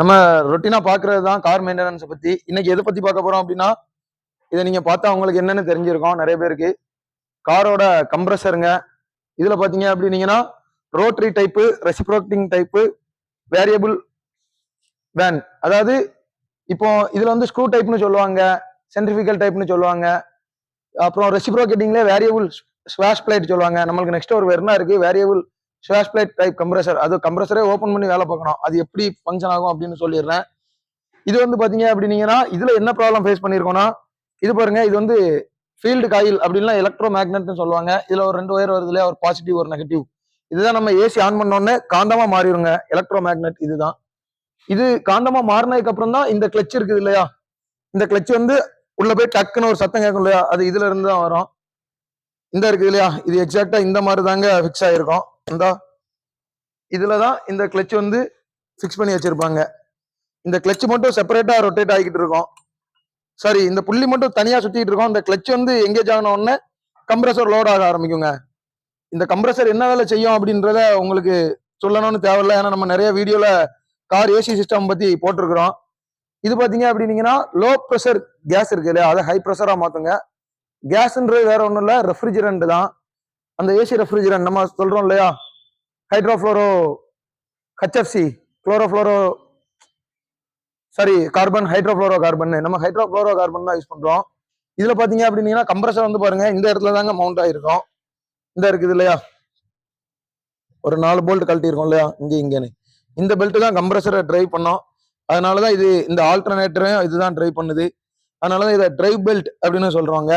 நம்ம ரொட்டீனா பாக்குறது தான் கார் மெயின்டெனன்ஸ் பத்தி. இன்னைக்கு எதை பத்தி பார்க்க போறோம் அப்படின்னா இதை நீங்க பார்த்தா உங்களுக்கு என்னன்னு தெரிஞ்சிருக்கும் நிறைய பேருக்கு. காரோட கம்ப்ரஸருங்க இதுல பாத்தீங்க அப்படின்னீங்கன்னா rotary type reciprocating type variable vane அதாவது இப்போ இதுல வந்து ஸ்க்ரூ டைப்னு சொல்லுவாங்க சென்ட்ரிஃபிகல் டைப்னு சொல்லுவாங்க. அப்புறம் ரெசிப்ரோகேட்டிங்ல வேரியபிள் ஸ்வாஷ் பிளேட் சொல்லுவாங்க. நம்மளுக்கு நெக்ஸ்ட் ஒரு வெர்னா இருக்கு variable swash plate type compressor அது கம்ப்ரஸரே ஓப்பன் பண்ணி வேலை பார்க்கணும். அது எப்படி ஃபங்க்ஷன் ஆகும் அப்படின்னு சொல்லிடுறேன். இது வந்து பார்த்தீங்க அப்படின்னீங்கன்னா இதில் என்ன ப்ராப்ளம் ஃபேஸ் பண்ணியிருக்கோம்னா இது பாருங்க இது வந்து ஃபீல்டு காயில் அப்படின்னா எலக்ட்ரோ மேக்னெட்னு சொல்லுவாங்க. இதில் ஒரு ரெண்டு ஒயர் வருது இல்லையா? ஒரு பாசிட்டிவ் ஒரு நெகட்டிவ் இதுதான் நம்ம ஏசி ஆன் பண்ணோடனே காந்தமாக மாறிடுங்க எலக்ட்ரோ மேக்னெட் இதுதான். இது காந்தமாக மாறினதுக்கு அப்புறம் தான் இந்த கிளச் இருக்குது இல்லையா? இந்த கிளச் வந்து உள்ள போய் டக்குன்னு ஒரு சத்தம் கேட்கும் இல்லையா? அது இதுல இருந்து தான் வரும். இந்த இருக்குது இல்லையா? இது எக்ஸாக்டா இந்த மாதிரி தாங்க ஃபிக்ஸ் ஆயிருக்கும். இந்தா இதுல தான் இந்த கிளச் வந்து ஃபிக்ஸ் பண்ணி வச்சிருப்பாங்க. இந்த கிளச் மட்டும் செப்பரேட்டாக ரொட்டேட் ஆகிக்கிட்டு இருக்கோம். சாரி இந்த புள்ளி மட்டும் தனியாக சுற்றிக்கிட்டு இருக்கோம். இந்த கிளச் வந்து எங்கேஜ் ஆன உடனே கம்ப்ரஸர் லோட் ஆக ஆரம்பிக்குங்க. இந்த கம்ப்ரஸர் என்ன வேலை செய்யும் அப்படின்றத உங்களுக்கு சொல்லணும்னு தேவையில்ல. ஏன்னா நம்ம நிறைய வீடியோவில் கார் ஏசி சிஸ்டம் பற்றி போட்டிருக்கிறோம். இது பார்த்தீங்க அப்படின்னீங்கன்னா லோ ப்ரெஷர் கேஸ் இருக்கு இல்லையா? அதை ஹை ப்ரெஷராக மாற்றுங்க கேஸ்ன்றது வேற ஒன்றும் இல்லை ரெஃப்ரிஜரண்ட் தான். அந்த ஏசி ரெஃப்ரிஜரண்ட் நம்ம சொல்கிறோம் இல்லையா? Hydrofluoro HFC chlorofluoro sorry carbon hydrofluorocarbon நம்ம ஹைட்ரோஃப்ளோரோ கார்பன் தான் யூஸ் பண்றோம். இதுல பாத்தீங்க அப்படின்னீங்கன்னா கம்ப்ரஸர் வந்து பாருங்க இந்த இடத்துல தாங்க மவுண்ட் ஆயிருக்கும். இந்த இருக்குது இல்லையா? ஒரு நாலு போல்ட் கழட்டி இருக்கும் இல்லையா? இங்கே இங்கேன்னு. இந்த பெல்ட் தான் கம்ப்ரஸரை ட்ரைவ் பண்ணோம். அதனால தான் இது இந்த ஆல்டர்னேட்டரும் இதுதான் ட்ரைவ் பண்ணுது. அதனாலதான் இதை ட்ரைவ் பெல்ட் அப்படின்னு சொல்றாங்க.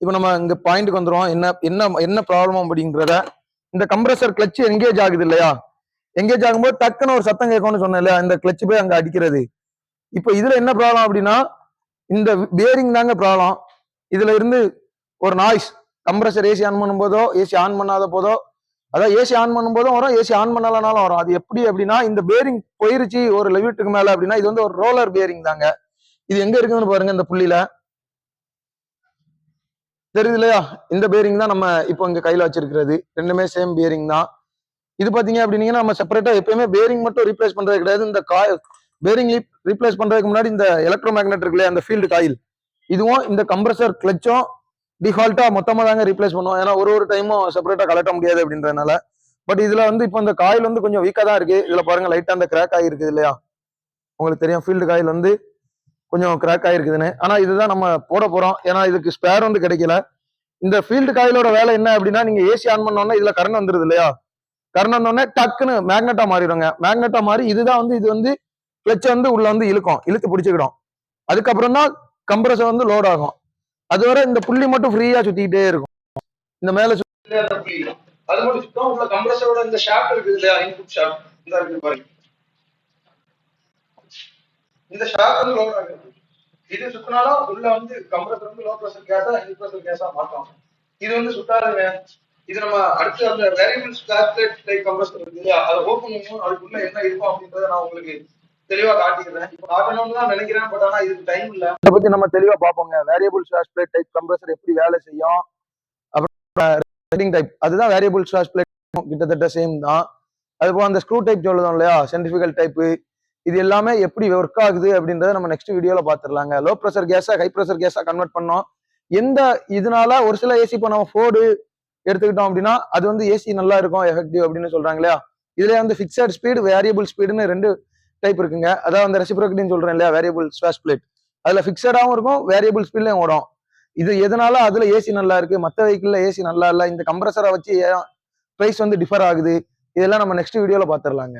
இப்போ நம்ம இங்கே பாயிண்ட்டுக்கு வந்துடுவோம் என்ன என்ன என்ன ப்ராப்ளம் அப்படிங்கிறத இந்த கம்ப்ரஸர் கிளச் எங்கேஜ் ஆகுது இல்லையா? எங்கேஜ் ஆகும்போது டக்குன்னு ஒரு சத்தம் கேட்கும்னு சொன்னேன் இல்லையா இந்த கிளச் போய் அங்க அடிக்கிறது. இப்போ இதுல என்ன ப்ராப்ளம் அப்படின்னா இந்த பேரிங் தாங்க ப்ராப்ளம் இதுல இருந்து ஒரு நாய்ஸ் கம்ப்ரஸர் ஏசி ஆன் பண்ணும்போதோ ஏசி ஆன் பண்ணாத போதோ அதான் ஏசி ஆன் பண்ணும் போதும் வரும் ஏசி ஆன் பண்ணலனாலும் வரும். அது எப்படி அப்படின்னா இந்த பேரிங் போயிருச்சு ஒரு லிமிட்டுக்கு மேல அப்படின்னா இது வந்து ஒரு ரோலர் பேரிங் தாங்க. இது எங்க இருக்குதுன்னு பாருங்க இந்த புள்ளியில. தெரியுது இல்லையா? இந்த பேரிங் தான் நம்ம இப்போ இங்க கையில வச்சிருக்கிறது. ரெண்டுமே சேம் பேரிங் தான். இது பாத்தீங்க அப்படின்னீங்கன்னா நம்ம செப்பரேட்டா எப்பயுமே பேரிங் மட்டும் ரீப்ளேஸ் பண்றது கிடையாது. இந்த காய் பேரிங் ரீப்ளேஸ் பண்றதுக்கு முன்னாடி இந்த எலக்ட்ரோ மேக்னெட் இருக்கு இல்லையா? அந்த ஃபீல்டு காயில் இதுவும் இந்த கம்ப்ரஸர் கிளச்சும் டிஃபால்ட்டா மொத்தமா தாங்க ரீப்ளேஸ் பண்ணுவோம் ஏன்னா ஒரு ஒரு டைமும் செப்பரேட்டா கலட்ட முடியாது அப்படின்றதுனால. பட் இதுல வந்து இப்போ இந்த காயில் வந்து கொஞ்சம் வீக்கா தான் இருக்கு. இதுல பாருங்க லைட்டா அந்த கிராக் ஆகிருக்குது இல்லையா? உங்களுக்கு தெரியும் ஃபீல்டு காயில் வந்து கொஞ்சம் கிராக் ஆயிருக்குதுன்னு. ஆனா இதுதான் நம்ம போட போறோம். ஏன்னா இதுக்கு ஸ்பேர் வந்து கிடைக்கல. இந்த ஃபீல்டு காயிலோட வேலை என்ன அப்படின்னா நீங்க ஏசி ஆன் பண்ணோன்னா இதுல கரண்ட் வந்துருது இல்லையா? கரண்ட் வந்தோடனே டக்குன்னு மேக்னெட்டா மாறிடுங்க. மேக்னெட்டா மாறி இதுதான் வந்து இது வந்து கிளச்சை வந்து உள்ள வந்து இழுக்கும். இழுத்து பிடிச்சிக்கிடும். அதுக்கப்புறம் தான் கம்ப்ரஸர் வந்து லோட் ஆகும். அதுவரை இந்த புள்ளி மட்டும் ஃப்ரீயா சுத்திக்கிட்டே இருக்கும். இந்த மேல சுத்தி அது மட்டும் சுத்தம் உள்ள கம்ப்ரஸரோட இந்த ஷாஃப்ட் இருக்குது இல்லையா? இன்புட் ஷாஃப்ட் இந்த இருக்கு பாருங்க. இந்த ஷாக் வந்து லோட் ஆகுது இது சுத்தினாலும் உள்ள வந்து கம்ப்ரஸர் வந்து லோ ப்ரெஷர் கேஸா ஹை ப்ரெஷர் கேஸா மாத்தோம் இது வந்து சுத்தாதுங்க இது நம்ம அடுத்து அந்த வேரியபிள் ஸ்டார்ட் டைப் கம்ப்ரஸர் இருக்கு இல்லையா? அதை ஓப்பன் பண்ணுவோம் அதுக்குள்ள என்ன இருக்கும் அப்படின்றத நான் உங்களுக்கு தெளிவா காட்டிக்கிறேன் இப்போ காட்டணும்னு தான் நினைக்கிறேன் பட் ஆனா இதுக்கு டைம் இல்ல. இதை பத்தி நம்ம தெளிவா பார்ப்போங்க. Variable swash plate type compressor எப்படி வேலை செய்யும்? அப்புறம் டைப் அதுதான் வேரியபிள் ஸ்வாஷ் பிளேட் கிட்டத்தட்ட சேம் தான். அதுபோல் அந்த ஸ்க்ரூ டைப் சொல்லுதோம் இல்லையா? சென்ட்ரிஃபிகல் டைப்பு இது எல்லாமே எப்படி ஒர்க் ஆகுது அப்படின்றத நம்ம நெக்ஸ்ட் வீடியோவில் பார்த்துடலாங்க லோ ப்ரெஷர் கேஸா ஹை ப்ரெஷர் கேஸாக கன்வெர்ட் பண்ணோம். எந்த இதனால ஒரு சில ஏசி இப்போ நம்ம ஃபோர்டு எடுத்துக்கிட்டோம் அப்படின்னா அது வந்து ஏசி நல்லா இருக்கும் எஃபெக்டிவ் அப்படின்னு சொல்றாங்க இல்லையா? இதுல வந்து ஃபிக்ஸட் ஸ்பீடு வேரியபிள் ஸ்பீடுன்னு ரெண்டு டைப் இருக்குங்க. அதாவது அந்த ரெசிப்ரோகேட்டிங் சொல்றேன் இல்லையா? வேரியபிள் ஸ்வாஷ் பிளேட் அதுல ஃபிக்ஸடாகவும் இருக்கும் வேரியபிள் ஸ்பீட்லயும் ஓடும். இது எதனால அதுல ஏசி நல்லா இருக்கு? மற்ற வெஹிக்கிள்ல ஏசி நல்லா இல்லை. இந்த கம்ப்ரஸரை வச்சு ஏன் ப்ரைஸ் வந்து டிஃபர் ஆகுது? இதெல்லாம் நம்ம நெக்ஸ்ட் வீடியோல பாத்துரலாங்க